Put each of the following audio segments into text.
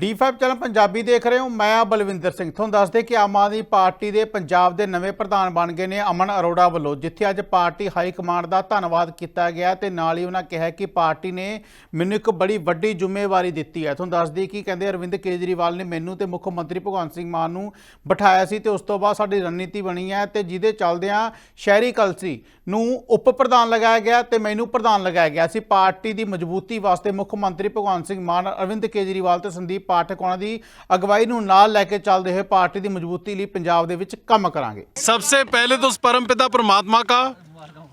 D5 channel Punjabi ਦੇਖ ਰਹੇ ਹੋ। ਮੈਂ ਆ ਬਲਵਿੰਦਰ ਸਿੰਘ। ਤੁਹਾਨੂੰ ਦੱਸਦੇ ਕਿ ਆਮ ਆਦਮੀ ਪਾਰਟੀ ਦੇ ਪੰਜਾਬ ਦੇ ਨਵੇਂ ਪ੍ਰਧਾਨ ਬਣ ਗਏ ਨੇ ਅਮਨ ਅਰੋੜਾ ਵੱਲੋਂ, ਜਿੱਥੇ ਅੱਜ ਪਾਰਟੀ ਹਾਈ ਕਮਾਂਡ ਦਾ ਧੰਨਵਾਦ ਕੀਤਾ ਗਿਆ ਤੇ ਨਾਲ ਹੀ ਉਹਨਾਂ ਕਿਹਾ ਕਿ ਪਾਰਟੀ ਨੇ ਮੈਨੂੰ ਇੱਕ ਬੜੀ ਵੱਡੀ ਜ਼ਿੰਮੇਵਾਰੀ ਦਿੱਤੀ ਹੈ। ਤੁਹਾਨੂੰ ਦੱਸਦੇ ਕਿ ਕਹਿੰਦੇ ਅਰਵਿੰਦ ਕੇਜਰੀਵਾਲ ਨੇ ਮੈਨੂੰ ਤੇ ਮੁੱਖ ਮੰਤਰੀ ਭਗਵੰਤ ਸਿੰਘ ਮਾਨ ਨੂੰ ਬਿਠਾਇਆ ਸੀ ਤੇ ਉਸ ਤੋਂ ਬਾਅਦ ਸਾਡੀ ਰਣਨੀਤੀ ਬਣੀ ਹੈ ਤੇ ਜਿਹਦੇ ਚੱਲਦਿਆਂ ਸ਼ਹਿਰੀ ਕਲਸੀ ਨੂੰ ਉਪ ਪ੍ਰਧਾਨ ਲਗਾਇਆ ਗਿਆ ਤੇ ਮੈਨੂੰ ਪ੍ਰਧਾਨ ਲਗਾਇਆ ਗਿਆ ਸੀ। ਪਾਰਟੀ ਦੀ ਮਜ਼ਬੂਤੀ ਵਾਸਤੇ ਮੁੱਖ ਮੰਤਰੀ ਭਗਵੰਤ ਸਿੰਘ ਮਾਨ, ਅਰਵਿੰਦ ਕੇਜਰੀਵਾਲ ਤੇ ਸੰਦੀਪ ਪਾਠਕ ਉਹਨਾਂ ਦੀ ਅਗਵਾਈ ਨੂੰ ਨਾਲ ਲੈ ਕੇ ਚੱਲਦੇ ਹੋਏ ਪਾਰਟੀ ਦੀ ਮਜ਼ਬੂਤੀ ਲਈ ਪੰਜਾਬ ਦੇ ਵਿੱਚ ਕੰਮ ਕਰਾਂਗੇ सबसे पहले तो उस परमपिता परमात्मा का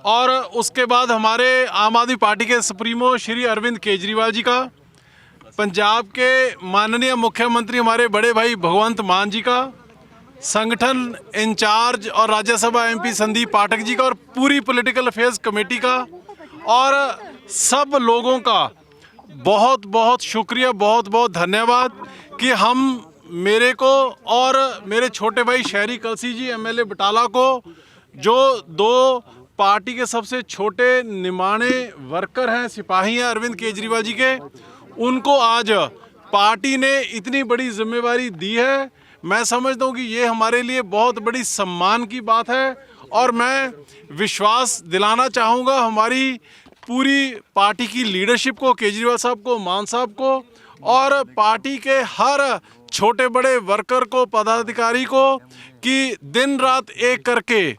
और उसके बाद हमारे आम आदमी पार्टी के सुप्रीमो श्री अरविंद केजरीवाल जी का पंजाब के माननीय मुख्यमंत्री हमारे बड़े भाई भगवंत मान जी का संगठन इंचार्ज और राज्यसभा एमपी संदीप पाठक जी का और पूरी पॉलिटिकल अफेयर्स कमेटी का और सब लोगों का बहुत बहुत शुक्रिया, बहुत बहुत धन्यवाद कि हम मेरे को और मेरे छोटे भाई शहरी कलसी जी एमएलए बटाला को, जो दो पार्टी के सबसे छोटे निमाणे वर्कर हैं, सिपाही हैं, अरविंद केजरीवाल जी के, उनको आज पार्टी ने इतनी बड़ी जिम्मेवारी दी है। मैं समझता हूँ कि ये हमारे लिए बहुत बड़ी सम्मान की बात है और मैं विश्वास दिलाना चाहूँगा हमारी पूरी पार्टी की लीडरशिप को, केजरीवाल साहब को, मान साहब को और पार्टी के हर छोटे बड़े वर्कर को, पदाधिकारी को कि दिन रात एक करके,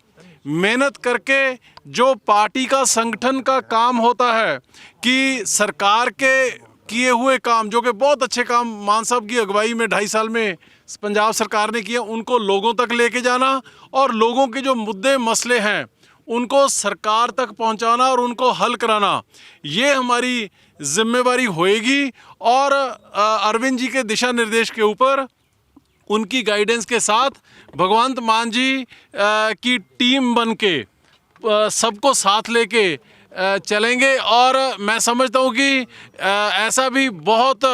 मेहनत करके जो पार्टी का संगठन का काम होता है कि सरकार के किए हुए काम, जो कि बहुत अच्छे काम मान साहब की अगुवाई में ढाई साल में पंजाब सरकार ने किए, उनको लोगों तक लेके जाना और लोगों के जो मुद्दे, मसले हैं उनको सरकार तक पहुंचाना और उनको हल कराना, ये हमारी जिम्मेवारी होएगी। और अरविंद जी के दिशा निर्देश के ऊपर, उनकी गाइडेंस के साथ, भगवंत मान जी की टीम बन के सबको साथ लेके चलेंगे। और मैं समझता हूँ कि ऐसा भी बहुत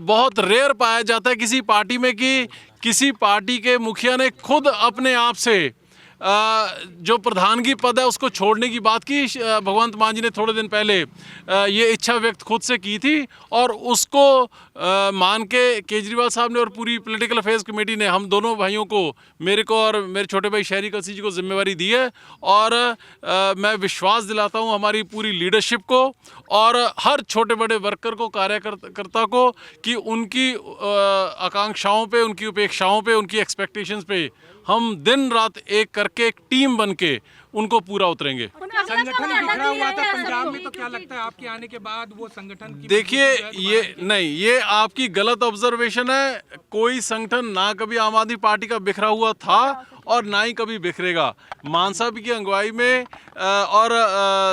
बहुत रेयर पाया जाता है किसी पार्टी में कि किसी पार्टी के मुखिया ने खुद अपने आप से जो प्रधानगी पद है, उसको छोड़ने की बात की। भगवंत मान जी ने थोड़े दिन पहले ये इच्छा व्यक्त खुद से की थी और उसको मान के केजरीवाल साहब ने और पूरी पॉलिटिकल अफेयर्स कमेटी ने, हम दोनों भाइयों को, मेरे को और मेरे छोटे भाई शहरी कलसी जी को जिम्मेवारी दी है और मैं विश्वास दिलाता हूँ हमारी पूरी लीडरशिप को और हर छोटे बड़े वर्कर को, कार्यकर्ता को कि उनकी आकांक्षाओं पे, उनकी उपेक्षाओं पे, उनकी एक्सपेक्टेशंस पे हम दिन रात एक करके एक टीम बन के उनको पूरा उतरेंगे। संगठन बिखरा हुआ था पंजाब में तो क्या लगता है आपके आने के बाद वो संगठन देखिए ये नहीं ये आपकी गलत ऑब्जर्वेशन है। कोई संगठन ना कभी आम आदमी पार्टी का बिखरा हुआ था। और ना ही कभी बिखरेगा मान साहब की अगुवाई में और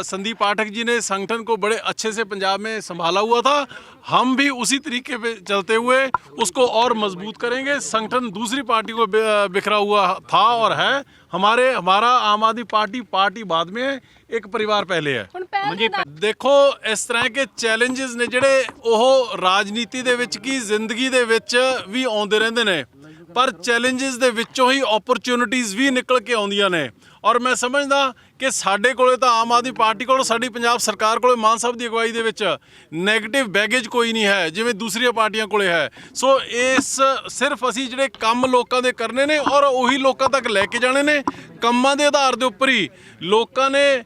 संदीप पाठक जी ने संगठन को बड़े अच्छे से पंजाब में संभाला हुआ था हम भी उसी तरीके पे चलते हुए उसको और मजबूत करेंगे संगठन दूसरी पार्टी को बिखरा हुआ था और है हमारे हमारा आम आदमी पार्टी पार्टी बाद में है ਇੱਕ ਪਰਿਵਾਰ ਪਹਿਲੇ ਹੈ ਦੇਖੋ ਇਸ ਤਰ੍ਹਾਂ ਕਿ ਚੈਲੰਜਸ ਨੇ ਜਿਹੜੇ ਉਹ ਰਾਜਨੀਤੀ ਦੇ ਵਿੱਚ ਕੀ ਜ਼ਿੰਦਗੀ ਦੇ ਵਿੱਚ ਵੀ ਆਉਂਦੇ ਰਹਿੰਦੇ ਨੇ ਪਰ ਚੈਲੰਜਸ ਦੇ ਵਿੱਚੋਂ ਹੀ ਓਪਰਚ्युनिटीज ਵੀ ਨਿਕਲ ਕੇ ਆਉਂਦੀਆਂ ਨੇ। ਔਰ ਮੈਂ ਸਮਝਦਾ ਕਿ ਸਾਡੇ ਕੋਲੇ ਤਾਂ ਆਮ ਆਦਮੀ ਪਾਰਟੀ ਕੋਲ ਸਾਡੀ ਪੰਜਾਬ ਸਰਕਾਰ ਕੋਲੇ ਮਾਨ ਸਾਹਿਬ ਦੀ ਅਗਵਾਈ ਦੇ ਵਿੱਚ 네ਗੇਟਿਵ ਬੈਗੇਜ ਕੋਈ ਨਹੀਂ ਹੈ, ਜਿਵੇਂ ਦੂਸਰੀਆਂ ਪਾਰਟੀਆਂ ਕੋਲੇ ਹੈ। ਸੋ ਇਸ ਸਿਰਫ ਅਸੀਂ ਜਿਹੜੇ ਕੰਮ ਲੋਕਾਂ ਦੇ ਕਰਨੇ ਨੇ ਔਰ ਉਹੀ ਲੋਕਾਂ ਤੱਕ ਲੈ ਕੇ ਜਾਣੇ ਨੇ, ਕੰਮਾਂ ਦੇ ਆਧਾਰ ਦੇ ਉੱਪਰ ਹੀ ਲੋਕਾਂ ਨੇ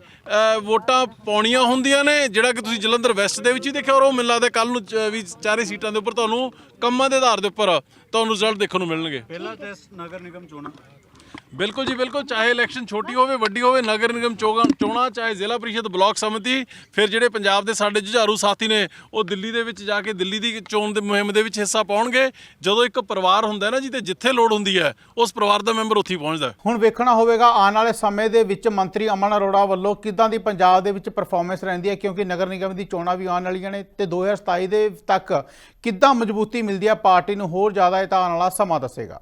ਵੋਟਾਂ ਪਾਉਣੀਆਂ ਹੁੰਦੀਆਂ ਨੇ, ਜਿਹੜਾ ਕਿ ਤੁਸੀਂ ਜਲੰਧਰ ਵੈਸਟ ਦੇ ਵਿੱਚ ਹੀ ਦੇਖਿਆ ਔਰ ਉਹ ਮੈਨੂੰ ਲੱਗਦਾ ਕੱਲ ਨੂੰ ਵੀ ਚਾਰੇ ਸੀਟਾਂ ਦੇ ਉੱਪਰ ਤੁਹਾਨੂੰ ਕੰਮਾਂ ਦੇ ਆਧਾਰ ਦੇ ਉੱਪਰ ਤੁਹਾਨੂੰ ਰਿਜ਼ਲਟ ਦੇਖਣ ਨੂੰ ਮਿਲਣਗੇ। ਪਹਿਲਾ ਟੈਸਟ ਨਗਰ ਨਿਗਮ ਚੋਣਾਂ। ਬਿਲਕੁਲ ਜੀ, ਬਿਲਕੁਲ। ਚਾਹੇ ਇਲੈਕਸ਼ਨ ਛੋਟੀ ਹੋਵੇ, ਵੱਡੀ ਹੋਵੇ, ਨਗਰ ਨਿਗਮ ਚੋਣਾਂ ਚੋਣਾਂ, ਚਾਹੇ ਜ਼ਿਲ੍ਹਾ ਪਰਿਸ਼ਦ ਬਲਾਕ ਸਮਿਤੀ, ਫਿਰ ਜਿਹੜੇ ਪੰਜਾਬ ਦੇ ਸਾਡੇ ਜੁਝਾਰੂ ਸਾਥੀ ਨੇ, ਉਹ ਦਿੱਲੀ ਦੇ ਵਿੱਚ ਜਾ ਕੇ ਦਿੱਲੀ ਦੀ ਚੋਣ ਦੇ ਮੁਹਿੰਮ ਦੇ ਵਿੱਚ ਹਿੱਸਾ ਪਾਉਣਗੇ। ਜਦੋਂ ਇੱਕ ਪਰਿਵਾਰ ਹੁੰਦਾ ਨਾ ਜੀ, ਤੇ ਜਿੱਥੇ ਲੋੜ ਹੁੰਦੀ ਹੈ, ਉਸ ਪਰਿਵਾਰ ਦਾ ਮੈਂਬਰ ਉੱਥੇ ਹੀ ਪਹੁੰਚਦਾ ਹੁਣ ਵੇਖਣਾ ਹੋਵੇਗਾ, ਆਉਣ ਵਾਲੇ ਸਮੇਂ ਦੇ ਵਿੱਚ ਮੰਤਰੀ ਅਮਨ ਅਰੋੜਾ ਵੱਲੋਂ ਕਿੱਦਾਂ ਦੀ ਪੰਜਾਬ ਦੇ ਵਿੱਚ ਪਰਫਾਰਮੈਂਸ ਰਹਿੰਦੀ ਹੈ, ਕਿਉਂਕਿ ਨਗਰ ਨਿਗਮ ਦੀ ਚੋਣਾਂ ਵੀ ਆਉਣ ਵਾਲੀਆਂ ਨੇ, ਤੇ 2027 ਦੇ ਤੱਕ ਕਿੱਦਾਂ ਮਜ਼ਬੂਤੀ ਮਿਲਦੀ ਹੈ, ਪਾਰਟੀ ਨੂੰ ਹੋਰ ਜ਼ਿਆਦਾ ਇਹ ਤਾਂ ਆਉਣ ਵਾਲਾ ਸਮਾਂ ਦੱਸੇਗਾ।